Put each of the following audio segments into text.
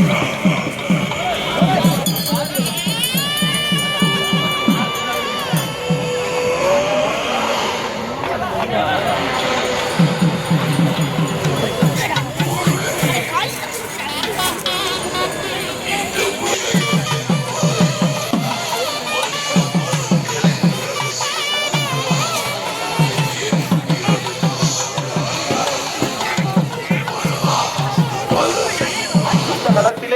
Yeah.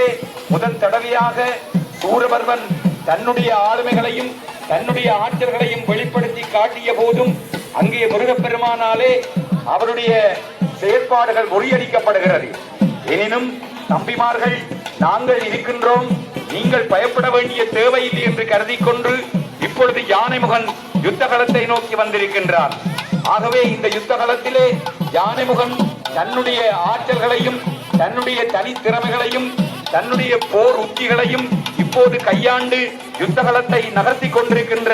யுத்த முதல் தடவையாக சூரபர்வன் தன்னுடைய ஆளுமைகளையும் தன்னுடைய ஆற்றல்களையும் வெளிப்படுத்தி காட்டிய போதும் அங்கே முருகப்பெருமானாலே அவருடைய செயற்பாடுகள் முறியடிக்கப்படுகிறது எனினும் தம்பிமார்கள் நாங்கள் இருக்கின்றோம் நீங்கள் பயப்பட வேண்டிய தேவையில்லை என்று கருதி கொண்டு இப்பொழுது யானைமுகன் யுத்தகலத்தை நோக்கி வந்திருக்கின்றார் ஆகவே இந்த யுத்தகலத்திலே யானைமுகன் தன்னுடைய ஆற்றல்களையும் தன்னுடைய தனித்திறமைகளையும் தன்னுடைய போர் உத்திகளையும் இப்போது கையாண்டு யுத்தகலத்தை நகர்த்தி கொண்டிருக்கின்ற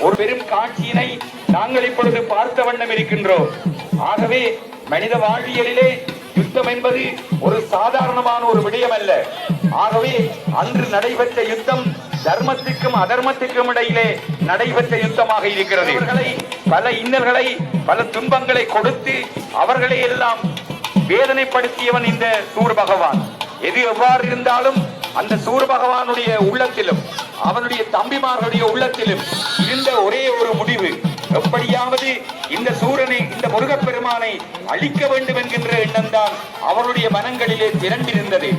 ஒரு பெரும் காட்சியினை நாங்கள் இப்பொழுது பார்த்த வண்ணம் இருக்கின்றோம். ஆகவே மனித வாழ்வியலிலே யுத்தம் என்பது ஒரு சாதாரணமான ஒரு விடயம் அல்ல ஆகவே அன்று நடைபெற்ற யுத்தம் தர்மத்துக்கும் அதர்மத்துக்கும் இடையிலே நடைபெற்ற யுத்தமாக இருக்கிறது. இவர்களை பல இன்னல்களை பல துன்பங்களை கொடுத்து அவர்களை எல்லாம் வேதனைப்படுத்தியவன் இந்த சூர் பகவான் எது எவ்வாறு இருந்தாலும் அந்த சூர் பகவானுடைய உள்ளத்திலும் அவனுடைய தம்பிமார்களுடைய உள்ளத்திலும் இருந்த ஒரே ஒரு முடிவு. எப்படியாவது இந்த சூரனை இந்த முருகப்பெருமானை அழிக்க வேண்டும் என்கின்ற எண்ணம் தான் அவருடைய மனங்களிலே திரண்டிருந்தது.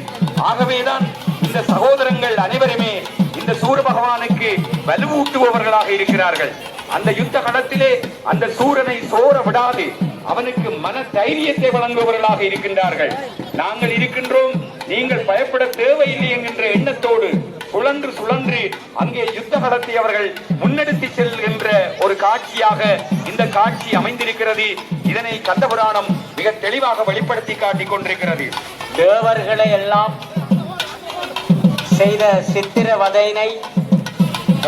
ஆகவேதான் இந்த சகோதரங்கள் அனைவருமே இந்த சூர பகவானுக்கு வலுவூட்டுபவர்களாக இருக்கிறார்கள். அந்த யுத்த களத்திலே அந்த சூரனை சோர விடாது. அவனுக்கு மன தைரியத்தை வழங்குபவர்களாக இருக்கின்றார்கள். நாங்கள் இருக்கின்றோம் நீங்கள் பயப்பட தேவையில்லை என்கின்ற எண்ணத்தோடு சுழன்று சுழன்று அங்கே யுத்த களத்தை அவர்கள் முன்னெடுத்து செல்கின்ற ஒரு காட்சியாக இந்த காட்சி அமைந்திருக்கிறது. இதனை கந்தபுராணம் மிக தெளிவாக வெளிப்படுத்தி காட்டிக் கொண்டிருக்கிறது. தேவர்களை எல்லாம் செய்த சித்திரவதையினை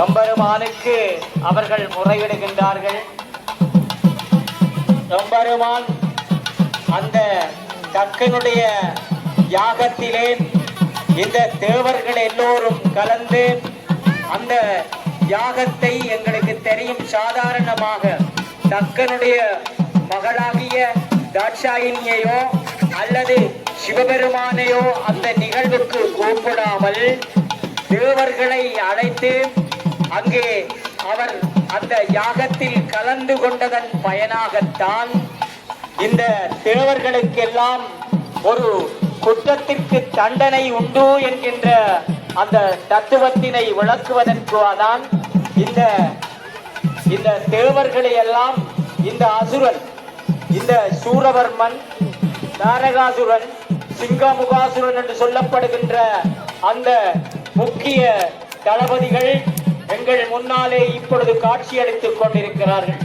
எம்பெருமானுக்கு அவர்கள் முறையிடுகின்றார்கள். எம்பெருமான் அந்த தக்கனுடைய யாகத்திலே இந்த தேவர்கள் எல்லோரும் கலந்து அந்த யாகத்தை எங்களுக்கு தெரியும் சாதாரணமாக. தக்கனுடைய மகளாகிய தாட்சாயினியையோ அல்லது சிவபெருமானையோ அந்த நிகழ்வுக்கு கூப்பிடாமல் தேவர்களை அழைத்து அங்கே அவர் அந்த யாகத்தில் கலந்து கொண்டதன் பயனாகத்தான் இந்த தேவர்களுக்கெல்லாம் ஒரு குற்றத்திற்கு தண்டனை உண்டு என்கின்ற அந்த தத்துவத்தினை விளக்குவதற்குதான் இந்த இந்த தேவர்களை எல்லாம் இந்த அசுரன் இந்த சூரவர்மன் தாரகாசுரன் சிங்கமுகாசுரன் என்று சொல்லப்படுகின்ற அந்த முக்கிய தளபதிகள் எங்கள் முன்னாலே இப்பொழுது காட்சியளித்துக் கொண்டிருக்கிறார்கள்.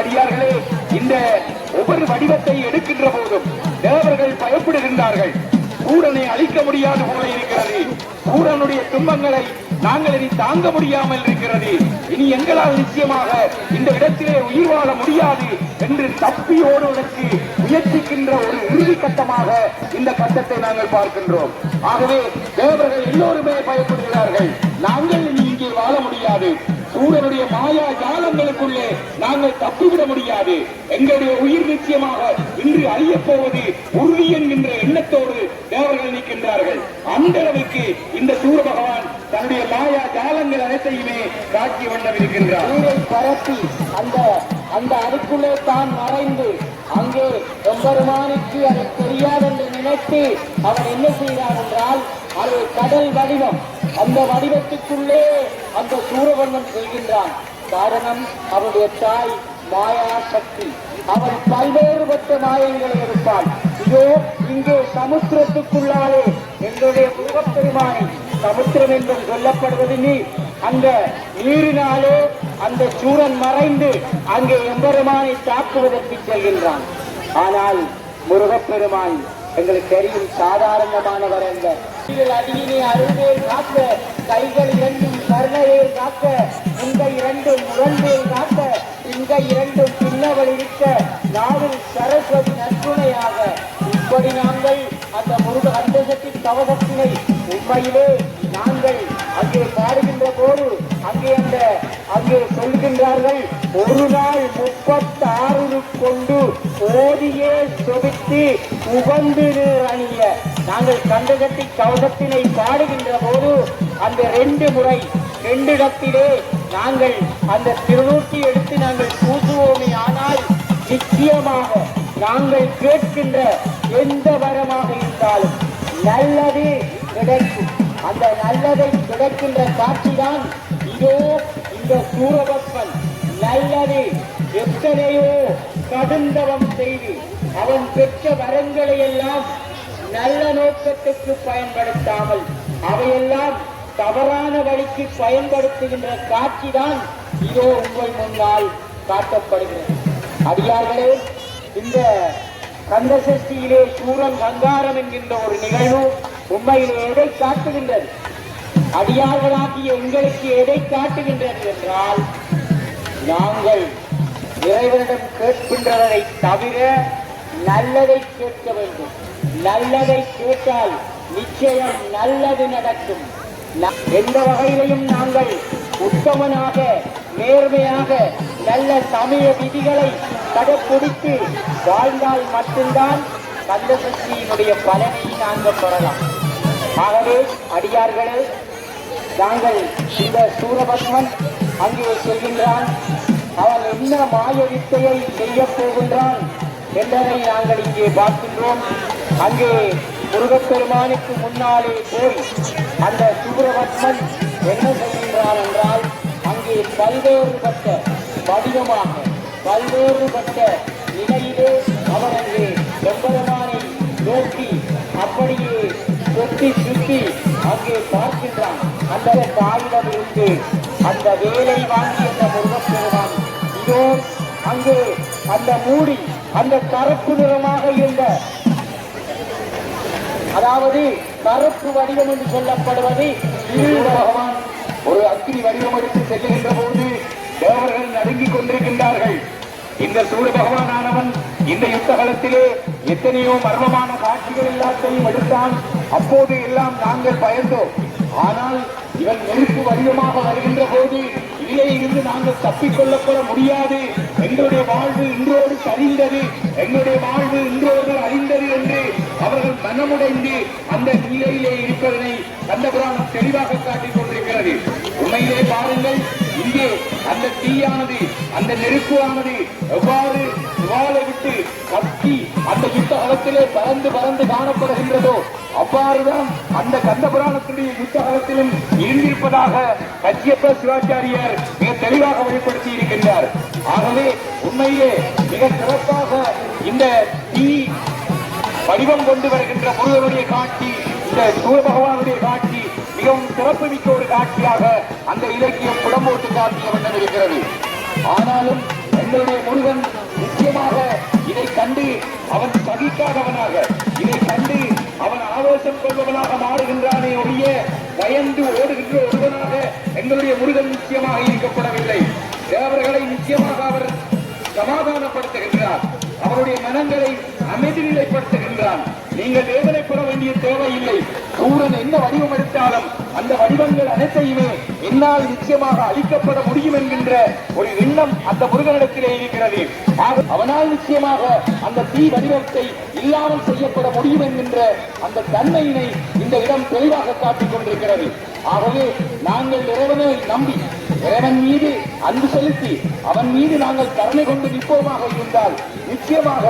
அடியார்களே. இந்த ஒவ்வொரு வடிவத்தை எடுக்கின்ற போதும் தேவர்கள் பயப்படுகின்றார்கள். சூரனை அழிக்க முடியாது போல இருக்கிறது. சூரனுடைய துன்பங்களை நாங்கள் இனி தாங்க முடியாமல் இருக்கிறது. இனி எங்களால் நிச்சயமாக இந்த இடத்திலே உயிர் வாழ முடியாது என்று தப்பி ஓடுவதற்கு முயற்சிக்கின்ற ஒரு இறுதி கட்டமாக இந்த கட்டத்தை நாங்கள் பார்க்கின்றோம். ஆகவே தேவர்கள் எல்லோருமே பயப்படுகிறார்கள். நாங்கள் இனி இங்கே வாழ முடியாது. சூரனுடைய மாயா ஜாலங்களுக்குள்ளே நாங்கள் தப்பிவிட முடியாது. எங்களுடைய உயிர் நிச்சயமாக இன்று அழியப் போவது உறுதி என்கின்ற எண்ணத்தோடு தேவர்கள் நிற்கின்றார்கள். அந்த அளவுக்கு இந்த சூர பகவான் தன்னுடைய மாயா ஜாலங்கள் அனைத்தையுமே காட்சி வண்ணம் இருக்கின்றார் பரப்பி அந்த அந்த அதுக்குள்ளே தான் மறைந்து அங்கே எம்பெருமானுக்கு அது தெரியாது என்று நினைத்து அவன் என்ன செய்கிறான் என்றால் அது கடல் வடிவம். அந்த வடிவத்துக்குள்ளே அந்த சூரவண்ணன் செல்கின்றான். காரணம் அவருடைய தாய் மாயா சக்தி அவன் பல்வேறுபட்ட மாயங்களை எடுப்பான். இதோ இங்கே சமுத்திரத்துக்குள்ளாலே எங்களுடைய முருகப்பெருமானை சமுத்திரம் என்று சொல்லப்படுவது நீர் அந்த நீரினாலே அந்த சூரன் மறைந்து அங்கே எம்பெருமானை தாக்குவதற்கு செல்கின்றான். ஆனால் முருகப்பெருமான் எங்களுக்கு தெரியும் சாதாரணமானவர் அல்ல. அடியினை அருகே காக்க கைகள் இரண்டும் கருணைவேல் காக்க இந்த இரண்டும் முரண்வேல் காக்க இந்த இரண்டும் பின்னவள் இருக்க நாவில் சரஸ்வதி நற்குணையாக. இப்படி நாங்கள் அந்த முருக அந்தசத்தின் கவசத்தினை உண்மையிலே நாங்கள் அங்கே பாடுகின்ற போது அங்கே அந்த அங்கே சொல்கின்றார்கள் ஒரு நாள் முப்பத்தாறு கொண்டு ஓதியே சொபித்து உகந்து நீர் அணிய. நாங்கள் கந்தகத்தி கவசத்தினை பாடுகின்ற போது அந்த ரெண்டு முறை ரெண்டு இடத்திலே நாங்கள் அந்த திருநூற்றி எடுத்து நாங்கள் கூட்டுவோமே ஆனால் நிச்சயமாக நாங்கள் கேட்கின்ற எந்த வரமாக இருந்தாலும் நல்லது கிடைக்கும். அந்த நல்லதை கிடைக்கின்ற காட்சிதான் இதோ இந்த சூரபத்மன். நல்லது எத்தனையோ கடுந்தவம் செய்து அவன் பெற்ற வரங்களை எல்லாம் நல்ல நோக்கத்துக்கு பயன்படுத்தாமல் அவையெல்லாம் தவறான வழிக்கு பயன்படுத்துகின்ற காட்சிதான் இதோ உங்கள் முன்னால் காட்டப்படுகிறது. அடியார்களே இந்த கந்தசஷ்டியிலே சூரன் சங்காரம் என்கின்ற ஒரு நிகழ்வு உண்மையிலே எதை காட்டுகின்றது? அடியார்களாகிய எங்களுக்கு எதை காட்டுகின்றது என்றால் நாங்கள் இறைவனிடம் கேட்கின்றவரை தவிர நல்லதை கேட்க வேண்டும். நல்லதை கேட்டால் நிச்சயம் நல்லது நடக்கும். எந்த வகையிலையும் நாங்கள் உத்தமனாக நேர்மையாக நல்ல சமய விதிகளை கடைப்பிடித்து வாழ்ந்தால் மட்டும்தான் கந்தசக்தியினுடைய பலனை நாங்கள் பெறலாம். ஆகவே அடியார்களே நாங்கள் இந்த சூரபத்மன் அங்கே செல்கின்றான். அவன் என்ன மாய வித்தையை செய்யப் போகின்றான் என்பதை நாங்கள் இங்கே பார்க்கின்றோம். அங்கே முருகப்பெருமானுக்கு முன்னாலே போய் அந்த சுப்பிரபத்மன் என்ன செய்கின்றான் என்றால் அங்கே பல்வேறுபட்ட வடிவமாக பல்வேறுபட்ட நிலையிலே அவர் அங்கே எம்பெருமானை நோக்கி அப்படியே சுத்தி சுற்றி அங்கே பார்க்கின்றான். அந்த தாயிடம் இருந்து அந்த வேலை வாங்கி அந்த முருகப்பெருமான் இதோ அங்கே அந்த மூடி அந்த கருப்பு நிறமாக இருந்த அதாவது கருப்பு வடிவம் என்று சொல்லப்படுவது பகவான். ஒரு அக்னி வடிவம் எடுத்து செல்லுகின்ற போது தேவர்கள் நடுங்கிக் கொண்டிருக்கின்றார்கள். இந்த சூரிய பகவானானவன் இந்த யுத்த காலத்திலே எத்தனையோ மர்மமான காட்சிகள் எல்லாத்தையும் எடுத்தான். அப்போது எல்லாம் நாங்கள் பயந்தோம். ஆனால் இவன் நெருப்பு வடிவமாக வருகின்ற போது இதிலே இருந்து நாங்கள் தப்பிக்கொள்ளப்பட முடியாது. எங்களுடைய வாழ்வு இன்றோடு சரிந்தது எங்களுடைய வாழ்வு இன்றோடு அறிந்தது என்று அவர்கள் மனமுடைந்து அந்த நிலையிலே இருப்பதனை கந்தபுராணம் தெளிவாக காட்டிக் கொண்டிருக்கிறது. உண்மையிலே பாருங்கள் இங்கே அந்த தீயானது அந்த நெருப்புவானது எவ்வாறு சுவாலை விட்டு கத்தி அந்த யுத்த காலத்திலே பறந்து பறந்து காணப்படுகின்றதோ அவ்வாறுதான் அந்த கந்த புராணத்துடைய யுத்த காலத்திலும் இருந்திருப்பதாக கச்சியப்ப சிவாச்சாரியர் மிக தெளிவாக வெளிப்படுத்தி இருக்கின்றார். ஆகவே உண்மையிலே மிக சிறப்பாக இந்த தீ வடிவம் கொண்டு வருகின்ற முருகனுடைய காட்சி இந்த சூரபகவானுடைய காட்சி மிகவும் சிறப்புமிக்க ஒரு காட்சியாக அந்த இலக்கியம் புடம் போட்டு காட்டிய இருக்கிறது. ஆனாலும் எங்களுடைய முருகன் நிச்சயமாக இதை கண்டு அவன் சகிக்காதவனாக இதை கண்டு அவன் ஆவேசம் கொள்பவனாக மாறுகின்றானே ஒழிய பயந்து ஓடுகின்ற ஒருவனாக எங்களுடைய முருகன் நிச்சயமாக இருக்கப்படவில்லை. தேவர்களை நிச்சயமாக அவர் சமாதானப்படுத்துகின்றார். அவருடைய மனங்களை அமைதி நிலைப்படுத்துகின்றான். நீங்கள் வேதனைப்பட வேண்டிய தேவை இல்லை சூரன் என்ன வடிவம் எடுத்தாலும் அந்த வடிவங்கள் அனைத்தையுமே என்னால் நிச்சயமாக அழிக்கப்பட முடியும் என்கின்ற ஒரு எண்ணம் அந்த முருகனிடத்திலே இருக்கிறது. ஆக அவனால் நிச்சயமாக அந்த தீ வடிவத்தை இல்லாமல் செய்யப்பட முடியும் என்கின்ற அந்த தன்மையினை இந்த இடம் தெளிவாக காட்டிக் கொண்டிருக்கிறது. ஆகவே நாங்கள் இறைவனை நம்பி இறைவன் மீது அன்பு செலுத்தி அவன் மீது நாங்கள் கருணை கொண்டு நிற்போமாக இருந்தால் நிச்சயமாக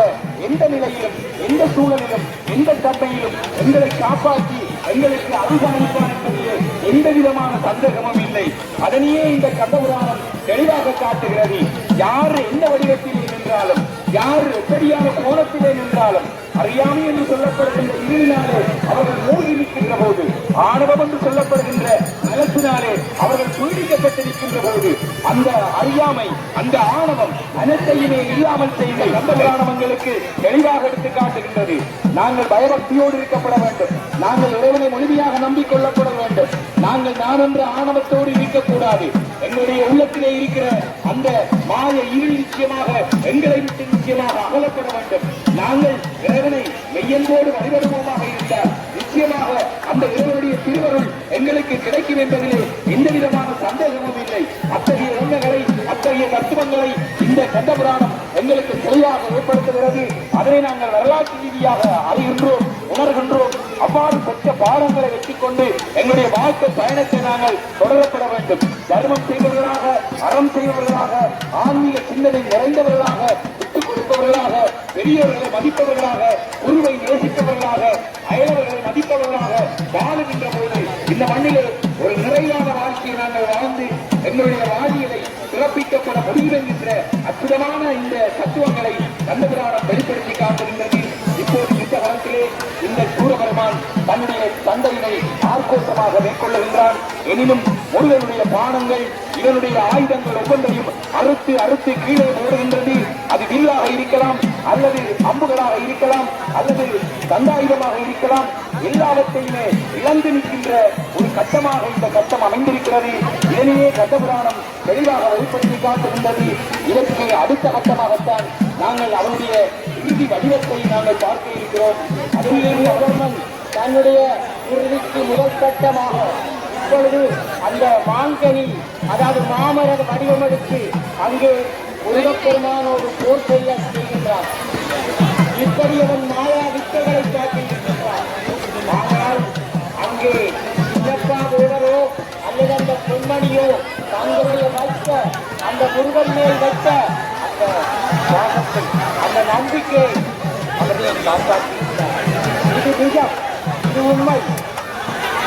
எந்த நிலையிலும் எந்த சூழலிலும் எந்த தன்மையிலும் எங்களை காப்பாற்றி எங்களுக்கு அருகாணிப்பான் என்பதிலே எந்த விதமான சந்தேகமும் இல்லை. அதனையே இந்த கந்தபுராணம் தெளிவாக காட்டுகிறது. யார் எந்த வடிவத்தில் நின்றாலும் யார் எப்படியான கோணத்திலே நின்றாலும் அறியாமை என்று சொல்லப்படுகின்ற இருவினாலே அவர்கள் மூழ்கி நிற்கின்ற போது ஆணவம் என்று சொல்லப்படுகின்ற நலத்தினாலே அவர்கள் பீடிக்கப்பட்டு நிற்கின்ற போது அந்த அறியாமை அந்த ஆணவம் அனைத்தையுமே இல்லாமல் செய்த அந்த புராணங்களுக்கு தெளிவாக எடுத்து காட்டுகின்றது. நாங்கள் பயபக்தியோடு இருக்கப்பட வேண்டும். நாங்கள் இறைவனை முழுமையாக நம்பிக்கொள்ளப்பட வேண்டும். நாங்கள் நான் என்ற ஆணவத்தோடு இருக்கக்கூடாது. எங்களுடைய உள்ளத்திலே இருக்கிற அந்த மாய இருள் நிச்சயமாக எங்களை விட்டு நிச்சயமாக அகலப்பட வேண்டும். நாங்கள் இறைவன் மெய்யன்போடு வழிபடுவோமாக இருந்தார் நிச்சயமாக அந்த இறைவனுடைய திருவருள் எங்களுக்கு கிடைக்கும் என்பதிலே எந்த விதமான சந்தேகமும் இல்லை. அத்தகைய உண்மைகளை அத்தகைய தத்துவங்களை இந்த கண்டபுராணம் எங்களுக்கு தெளிவாக ஏற்படுத்துகிறது அதனை நாங்கள் வரலாற்று ரீதியாக அறிகின்றோம் உணர்கின்றோம். அவ்வாறு பெற்ற பாடங்களை வெற்றிக் கொண்டு எங்களுடைய வாழ்க்கை பயணத்தை நாங்கள் தொடரப்பட வேண்டும். தர்மம் செய்பவர்களாக அறம் செய்பவர்களாக ஆன்மீக சிந்தனை நிறைந்தவர்களாக மதிப்பவர்களாக பெரியவர்களை மதிப்பவர்களாக குருவை நேசிப்பவர்களாக அயலவர்களை மதிப்பவர்களாக வாழுகின்ற போது இந்த மண்ணிலே ஒரு நிறைவான வாழ்க்கையை நாங்கள் வாழ்ந்து எங்களுடைய வாழ்வியலை சிறப்பிக்கப்பட முடியும் என்கின்ற அற்புதமான இந்த தத்துவங்களை கந்தபுராணம் வெளிப்படுத்தி காட்டுகின்றது இப்போது இந்த காலத்திலே இந்த சூரபெருமான் தன்னுடைய தந்தையினை ஆர்கோசமாக மேற்கொள்ளுகின்றான். எனினும் முருகனுடைய பானங்கள் இவனுடைய ஆயுதங்கள் ஒவ்வொன்றையும் அறுத்து அறுத்து கீழே போடுகின்ற வில்லாக இருக்கலாம் அல்லது அம்புகளாக இருக்கலாம் அல்லது தந்தாயுதமாக இருக்கலாம் எல்லாவற்றையுமே இழந்து நிற்கின்ற ஒரு கட்டமாக இந்த கட்டம் அமைந்திருக்கிறது. இதனையே கட்டபுராணம் தெளிவாக வெளிப்படுத்தி காட்டுகின்றது. இதற்கு அடுத்த கட்டமாகத்தான் நாங்கள் அவனுடைய இறுதி வடிவத்தை நாங்கள் பார்க்க இருக்கிறோம். அதிலிருந்து அவர்மன் தன்னுடைய இறுதிக்கு முதல் கட்டமாக இப்பொழுது அந்த மாங்கனி அதாவது மாமரர் வடிவமெடுத்து அங்கே முருகப்பெருமானோடு போர் செய்ய செய்கின்றார் இப்படி அவன் மாயா வித்தைகளை காட்டுகின்றார் ஆனால் அங்கே சின்னப்பா தேவரோ அல்லது அந்த பெண்மணியோ தங்களுடைய வைத்த அந்த முருகன் மேல் வைத்த அந்த பாசத்தை அந்த நம்பிக்கை அவர்களை காப்பாற்றுகின்றார் இது நிஜம். இது உண்மை.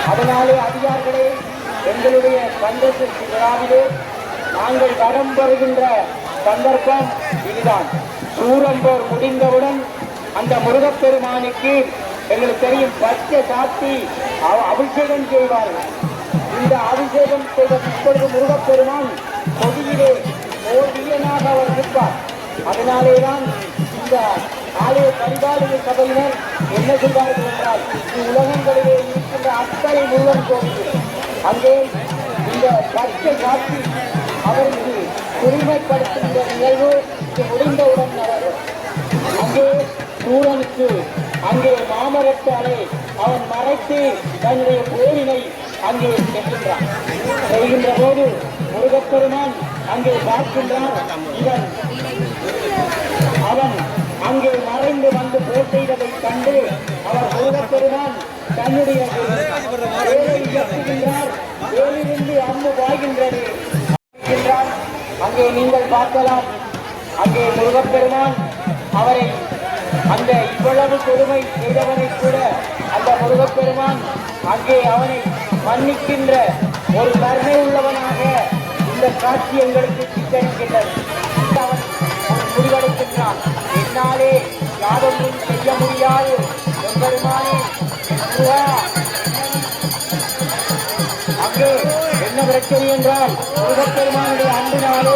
அதனாலே அதிகாரிகளே எங்களுடைய சந்தோஷ விழாவிலே நாங்கள் வரம் வருகின்ற சந்தர்ப்பம் இதுதான். சூரம்போர் முடிந்தவுடன் அந்த முருகப்பெருமானுக்கு எங்களுக்கு தெரியும் பச்சை சாத்தி அபிஷேகம் செய்வார்கள். இந்த அபிஷேகம் செய்த இப்பொழுது முருகப்பெருமான் கொடியிலே ஓடியனாக அவர் இருப்பார். அதனாலேதான் இந்த ஆலய பரிபாலன சபையினர் என்ன செய்வார்கள் என்றால் உலகங்களிலே இருக்கின்ற அத்தனை முருகன் கோவில் அங்கே இந்த பச்சை சாத்தி அவருக்கு உரிமைப்படுத்துகிற நிகழ்வு முடிந்தவுடன் நடக்கும். அங்கே சூரனுக்கு அங்கே மாமரத்தாலே அவன் மறைத்து தன்னுடைய போரினை அங்கே செல்கின்றான். செய்கின்ற போது முருகப்பெருமான் அங்கே பார்க்கின்றான் இவன் அவன் அங்கே மறைந்து வந்து போர் கண்டு அவர் முருகப்பெருமான் தன்னுடைய வேலை இயக்குகின்றார். வேலிருந்து அம்மு பாய்கின்றது. அங்கே நீங்கள் பார்க்கலாம். அங்கே முருகப்பெருமான் அவரை அந்த இவ்வளவு கொடுமை செய்தவனை கூட அந்த முருகப்பெருமான் அங்கே அவனை மன்னிக்கின்ற ஒரு கருணை உள்ளவனாக இந்த காட்சி எங்களுக்கு சித்தரிக்கின்றது. அவன் ஒரு முடிவெடுக்கின்றான். என்னாலே யாரொன்றும் செய்ய முடியாது. எம்பெருமானே என்றால் அன்பினாலே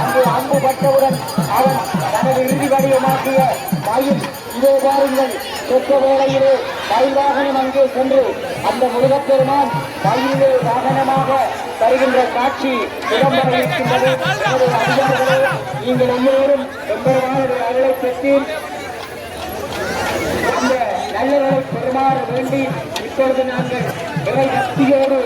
அங்கு அன்பு பட்டவுடன் அவன் தனது இறுதி வடிவமாக்கிய மயில் இதோ பாருங்கள். சொற்ற வேளையிலே அங்கே சென்று அந்த முருகப்பெருமான் மயிலே வாகனமாக தருகின்ற காட்சி இடம்பெற இருக்கின்றது. நீங்கள் எல்லோரும் எம்பெருமானுடைய அருளை பெற்று அந்த நல்லவரை பெருமாற வேண்டி ಚಾರ್ಜ್ ನಾನು ಬೆಳಗ್ಗೆ ಹತ್ತಿಗೆ ಅವರು